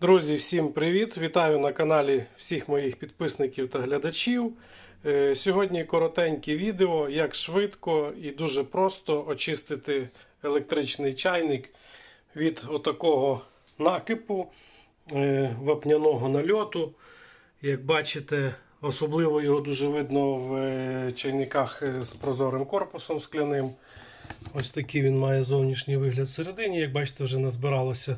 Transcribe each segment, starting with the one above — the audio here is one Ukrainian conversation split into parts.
Друзі, всім привіт! Вітаю на каналі всіх моїх підписників та глядачів. Е, Сьогодні коротеньке відео, як швидко і дуже просто очистити електричний чайник від отакого накипу е, вапняного нальоту. Як бачите, особливо його дуже видно в е, чайниках з прозорим корпусом скляним. Ось такий він має зовнішній вигляд всередині. Як бачите, вже назбиралося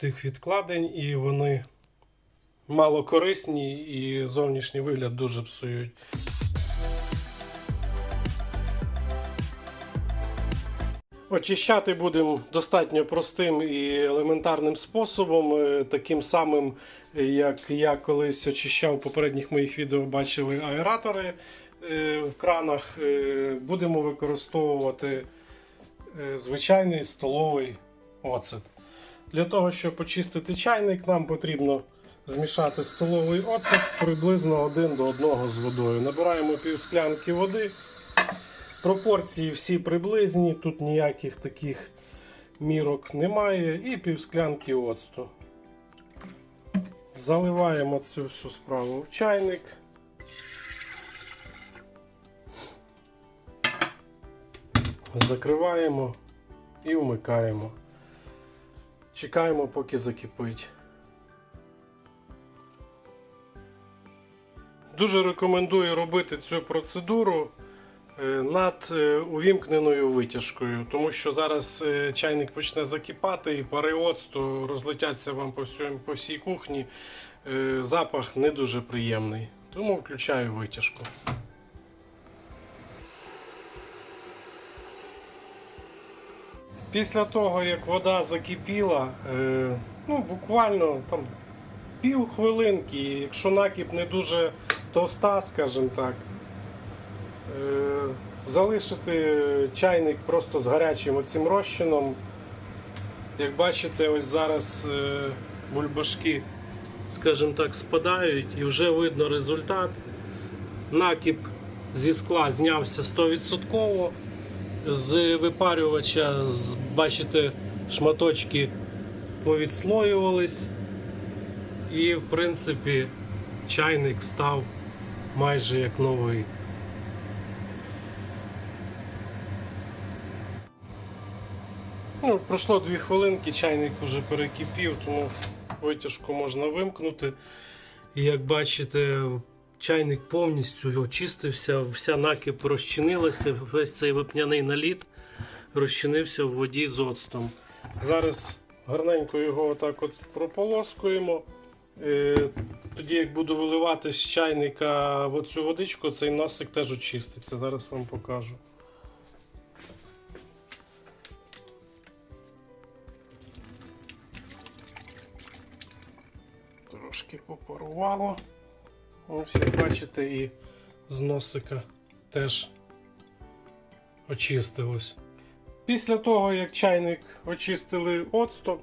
тих відкладень, і вони мало корисні і зовнішній вигляд дуже псують. Очищати будемо достатньо простим і елементарним способом, е, таким самим, як я колись очищав в попередніх моїх відео, бачили аератори е, в кранах. Е, Будемо використовувати звичайний столовий оцет. Для того, щоб почистити чайник, нам потрібно змішати столовий оцет приблизно один до одного з водою. Набираємо пів склянки води. Пропорції всі приблизні, тут ніяких таких мірок немає. І пів склянки оцту. Заливаємо цю всю справу в чайник. Закриваємо і вмикаємо. Чекаємо, поки закипить. Дуже рекомендую робити цю процедуру е, над е, увімкненою витяжкою, тому що зараз е, чайник почне закипати і пари оцту розлетяться вам по, всьому, по всій кухні. Запах не дуже приємний. Тому включаю витяжку. Після того, як вода закипіла, е, ну, буквально там пів хвилинки, якщо накіп не дуже товста, скажімо так, е, залишити чайник просто з гарячим оцим розчином. Як бачите, ось зараз е, бульбашки, скажімо так, спадають і вже видно результат. Накіп зі скла знявся 100%. З випарювача, бачите, шматочки повідслоювались. І, в принципі, чайник став майже як новий. Ну, пройшло 2 хвилинки, чайник вже перекипів, тому витяжку можна вимкнути. І як бачите, чайник повністю очистився, вся накип розчинилася, весь цей вапняний наліт розчинився в воді з оцтом. Зараз гарненько його отак от прополоскуємо. Е, Тоді, як буду виливати з чайника в оцю водичку, цей носик теж очиститься. Зараз вам покажу. Трошки попарувало. Ось, як бачите, і з носика теж очистилось. Після того, як чайник очистили оцтом,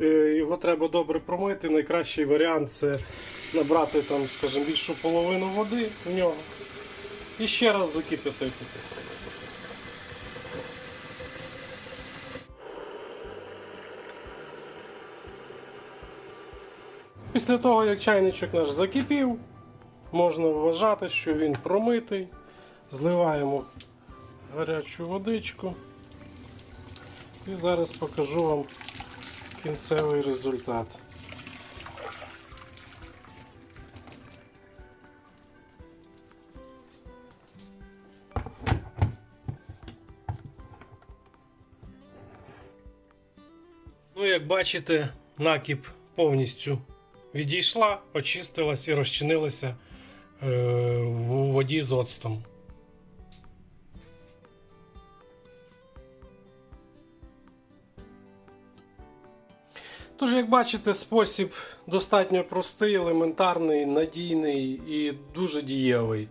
е, його треба добре промити. Найкращий варіант це набрати там, скажімо, більшу половину води в нього і ще раз закипятити. Після того, як чайничок наш закипів, можна вважати, що він промитий. Зливаємо гарячу водичку. І зараз покажу вам кінцевий результат. Ну, як бачите, накіп повністю відійшла, очистилась і розчинилася в воді з оцтом. Тож, як бачите, спосіб достатньо простий, елементарний, надійний і дуже дієвий.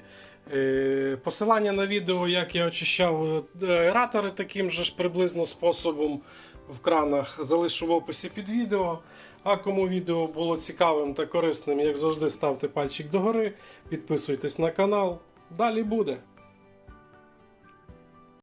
Е, Посилання на відео, як я очищав аератори таким же ж приблизно способом в кранах, залишу в описі під відео. А кому відео було цікавим та корисним, як завжди, ставте пальчик догори, підписуйтесь на канал. Далі буде.